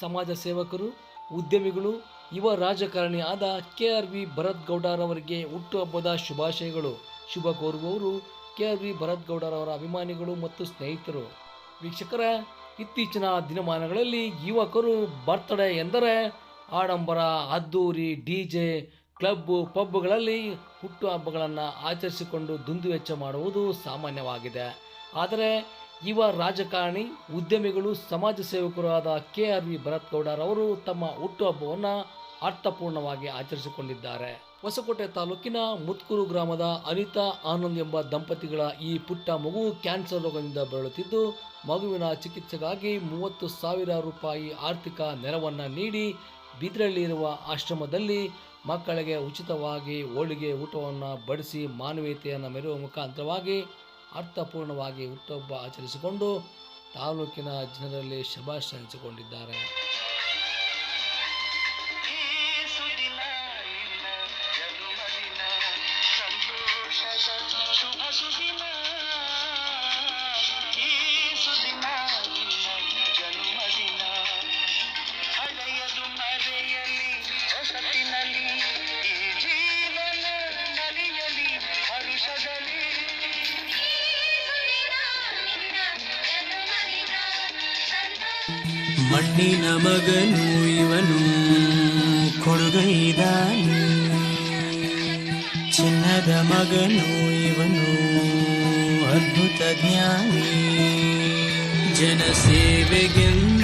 ಸಮಾಜ ಸೇವಕರು, ಉದ್ಯಮಿಗಳು, ಯುವ ರಾಜಕಾರಣಿ ಆದ ಕೆ ಆರ್ ವಿ ಭರತ್ ಗೌಡರವರಿಗೆ ಹುಟ್ಟುಹಬ್ಬದ ಶುಭಾಶಯಗಳು. ಶುಭ ಕೋರುವವರು ಕೆ ಆರ್ ವಿ ಭರತ್ ಗೌಡರವರ ಅಭಿಮಾನಿಗಳು ಮತ್ತು ಸ್ನೇಹಿತರು. ವೀಕ್ಷಕರ, ಇತ್ತೀಚಿನ ದಿನಮಾನಗಳಲ್ಲಿ ಯುವಕರು ಬರ್ತ್ಡೇ ಎಂದರೆ ಆಡಂಬರ ಅದ್ದೂರಿ ಡಿ ಜೆ ಕ್ಲಬ್ಬು, ಪಬ್ಗಳಲ್ಲಿ ಹುಟ್ಟುಹಬ್ಬಗಳನ್ನು ಆಚರಿಸಿಕೊಂಡು ದುಂದುವೆಚ್ಚ ಮಾಡುವುದು ಸಾಮಾನ್ಯವಾಗಿದೆ. ಆದರೆ ಯುವ ರಾಜಕಾರಣಿ, ಉದ್ಯಮಿಗಳು, ಸಮಾಜ ಸೇವಕರಾದ ಕೆ ಆರ್ ವಿ ಭರತ್ ಗೌಡರವರು ತಮ್ಮ ಹುಟ್ಟುಹಬ್ಬವನ್ನು ಅರ್ಥಪೂರ್ಣವಾಗಿ ಆಚರಿಸಿಕೊಂಡಿದ್ದಾರೆ. ಹೊಸಕೋಟೆ ತಾಲೂಕಿನ ಮುತ್ಕೂರು ಗ್ರಾಮದ ಅನಿತಾ ಆನಂದ್ ಎಂಬ ದಂಪತಿಗಳ ಈ ಪುಟ್ಟ ಮಗು ಕ್ಯಾನ್ಸರ್ ರೋಗದಿಂದ ಬಳಲುತ್ತಿದ್ದು, ಮಗುವಿನ ಚಿಕಿತ್ಸೆಗಾಗಿ ಮೂವತ್ತು ಸಾವಿರ ರೂಪಾಯಿ ಆರ್ಥಿಕ ನೆರವನ್ನು ನೀಡಿ ಬಿದ್ರಳ್ಳಿಯಿರುವ ಆಶ್ರಮದಲ್ಲಿ ಮಕ್ಕಳಿಗೆ ಉಚಿತವಾಗಿ ಹೋಳಿಗೆ ಊಟವನ್ನು ಬಡಿಸಿ ಮಾನವೀಯತೆಯನ್ನು ಮೆರೆಯುವ ಮುಖಾಂತರವಾಗಿ ಅರ್ಥಪೂರ್ಣವಾಗಿ ಹುಟ್ಟುಹಬ್ಬ ಆಚರಿಸಿಕೊಂಡು ತಾಲೂಕಿನ ಜನರಲ್ಲಿ ಶಭಾಶಿಸಿಕೊಂಡಿದ್ದಾರೆ ಹಂಚಿಕೊಂಡಿದ್ದಾರೆ ಮಣ್ಣಿನ ಮಗನು ಇವನು ಕೊಡುಗೈದಾನೆ. ಚಿನ್ನದ ಮಗನು ಇವನು ಅದ್ಭುತ ಜ್ಞಾನಿ. ಜನಸೇವೆಗೆಂದೇ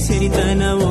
ಸಿರಿತನವೋ